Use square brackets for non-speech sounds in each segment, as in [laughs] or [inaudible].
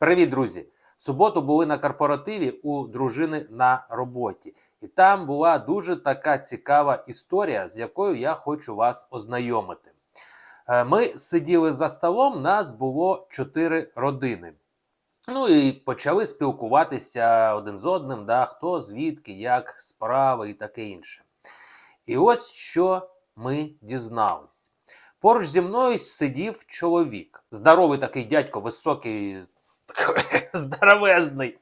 Привіт, друзі! В суботу були на корпоративі у дружини на роботі, і там була дуже така цікава історія, з якою я хочу вас ознайомити. Е, Ми сиділи за столом, нас було чотири родини. Ну і почали спілкуватися один з одним, да, хто звідки, як справи і таке інше. І ось що ми дізнались. Поруч зі мною сидів чоловік. Здоровий такий дядько, високий, [laughs] здоровезний.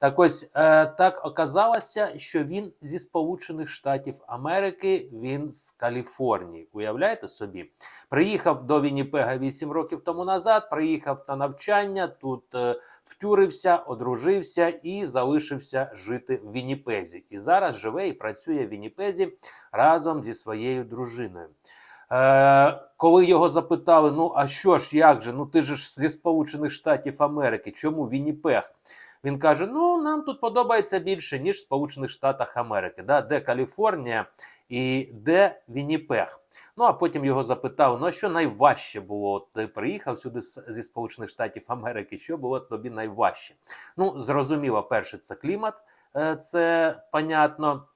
Так ось е, так оказалося, що він зі Сполучених Штатів Америки, він з Каліфорнії. Уявляєте собі? Приїхав до Вінніпега 8 років тому назад, приїхав на навчання, тут е, втюрився, одружився і залишився жити в Вінніпезі. І зараз живе і працює в Вінніпезі разом зі своєю дружиною. Е, коли його запитали: ну а що ж, як же? Ну ти ж зі Сполучених Штатів Америки, чому Вінніпег? Він каже: Ну, нам тут подобається більше, ніж в Сполучених Штатах Америки, да? де Каліфорнія і де Вінніпег. Ну а потім його запитали: ну а що найважче було? Ти приїхав сюди зі Сполучених Штатів Америки. Що було тобі найважче? Ну, зрозуміло, перше, це клімат, е, це понятно.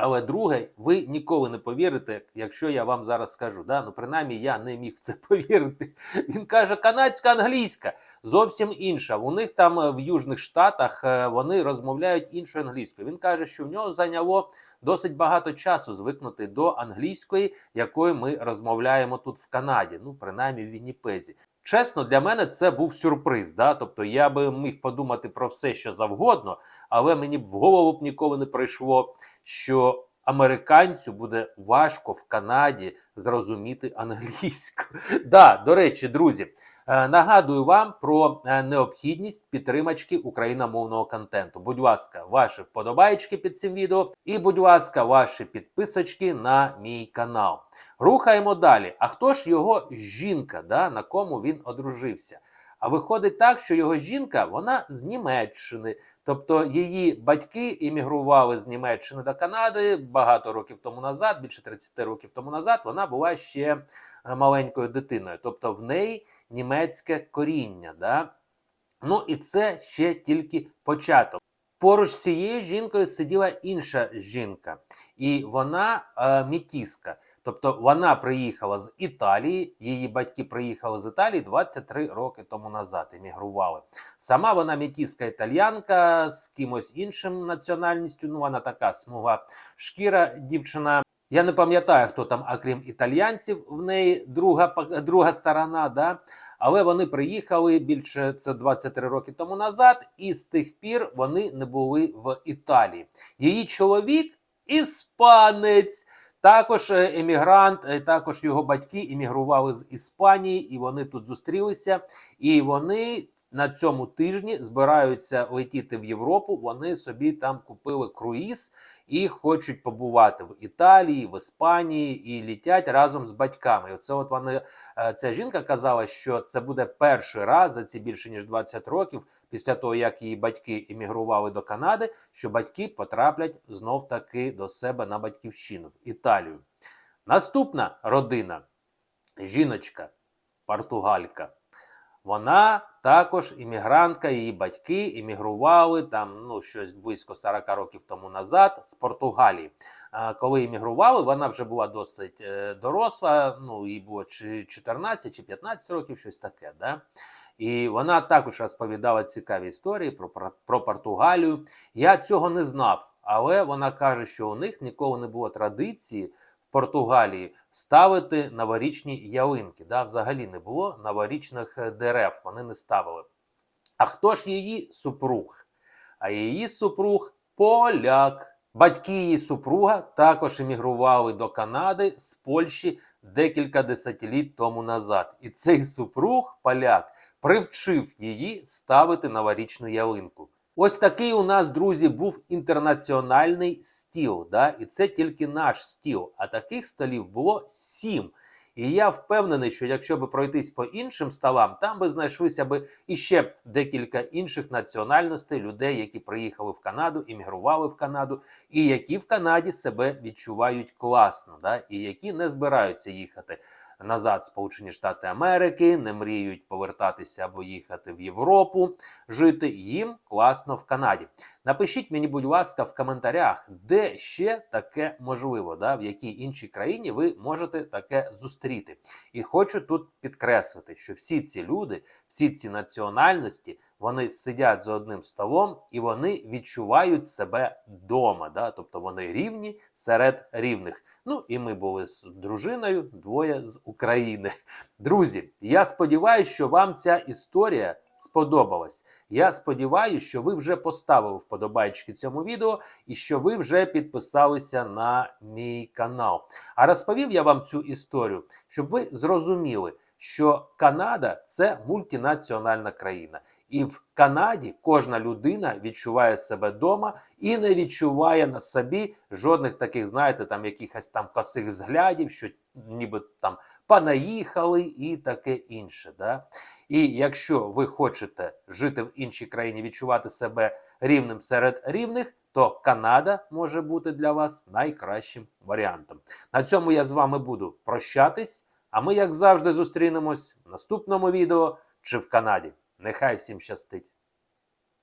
Але друге, ви ніколи не повірите, якщо я вам зараз скажу. Да? Ну, принаймні, я не міг в це [laughs] повірити. Він каже, канадська англійська зовсім інша. У них там е, в Южних Штатах е, вони розмовляють іншою англійською. Він каже, що в нього зайняло досить багато часу звикнути до англійської, якою ми розмовляємо тут в Канаді, ну принаймні в Вінніпезі. Чесно, для мене це був сюрприз. Да? Тобто я би міг подумати про все, що завгодно, але мені б в голову б ніколи не прийшло, що американцю буде важко в Канаді зрозуміти англійську. [laughs] Да, до речі, друзі, е, нагадую вам про е, необхідність підтримачки україномовного контенту. Будь ласка, ваші вподобайки під цим відео, і, будь ласка, ваші підписочки на мій канал. Рухаємо далі. А хто ж його жінка, да, на кому він одружився? А виходить так, що його жінка вона з Німеччини. Тобто її батьки іммігрували з Німеччини до Канади багато років тому назад, більше 30 років тому назад, вона була ще е, маленькою дитиною. Тобто в неї німецьке коріння. Да? Ну і це ще тільки початок. Поруч з цією жінкою сиділа інша жінка, і вона е, мітіска. Тобто вона приїхала з Італії, її батьки приїхали з Італії 23 роки тому назад, емігрували. Сама вона мітіска італіянка з кимось іншим національністю. Ну, вона така смуга шкіра дівчина. Я не пам'ятаю, хто там, окрім італіянців, в неї друга, друга сторона, да? але вони приїхали більше це 23 роки тому назад, і з тих пір вони не були в Італії. Її чоловік іспанець. Також е, емігрант, е, також його батьки емігрували з Іспанії, і вони тут зустрілися. І вони на цьому тижні збираються летіти в Європу. Вони собі там купили круїз і хочуть побувати в Італії, в Іспанії і літять разом з батьками. І Оце от вони е, ця жінка казала, що це буде перший раз за ці більше ніж 20 років після того, як її батьки емігрували до Канади, що батьки потраплять знов таки до себе на батьківщину в Італію. Наступна родина жіночка, португалька. Вона також іммігрантка, її батьки іммігрували там ну щось близько 40 років тому назад з Португалії. Коли іммігрували, вона вже була досить е, доросла. Ну їй було чи 14 чи 15 років, щось таке. Да? І вона також розповідала цікаві історії про, про, про Португалію. Я цього не знав, але вона каже, що у них ніколи не було традиції Португалії ставити новорічні ялинки. Да? Взагалі не було новорічних е, дерев, вони не ставили. А хто ж її супруг? А її супруг поляк. Батьки її супруга також емігрували до Канади з Польщі декілька десятиліть тому назад. І цей супруг, поляк, привчив її ставити новорічну ялинку. Ось такий у нас, друзі, був інтернаціональний стіл. Да? І це тільки наш стіл. А таких столів було сім. І я впевнений, що якщо би пройтись по іншим столам, там би знайшлися би іще декілька інших національностей, людей, які приїхали в Канаду, іммігрували в Канаду, і які в Канаді себе відчувають класно, да? і які не збираються їхати назад Сполучені Штати Америки, не мріють повертатися або їхати в Європу жити. Їм класно в Канаді. Напишіть мені, будь ласка, в коментарях, де ще таке можливо, да, в якій іншій країні ви можете таке зустріти. І хочу тут підкреслити, що всі ці люди, всі ці національності, вони сидять за одним столом і вони відчувають себе вдома. Да? Тобто вони рівні серед рівних. Ну і ми були з дружиною, двоє з України. Друзі, я сподіваюся, що вам ця історія сподобалась. Я сподіваюся, що ви вже поставили вподобайки цьому відео і що ви вже підписалися на мій канал. А розповів я вам цю історію, щоб ви зрозуміли, що Канада це мультинаціональна країна. І в Канаді кожна людина відчуває себе вдома і не відчуває на собі жодних таких, знаєте, там якихось там косих взглядів, що ніби там понаїхали і таке інше. Да? І якщо ви хочете жити в іншій країні, відчувати себе рівним серед рівних, то Канада може бути для вас найкращим варіантом. На цьому я з вами буду прощатись. А ми, як завжди, зустрінемось в наступному відео чи в Канаді. Нехай всім щастить!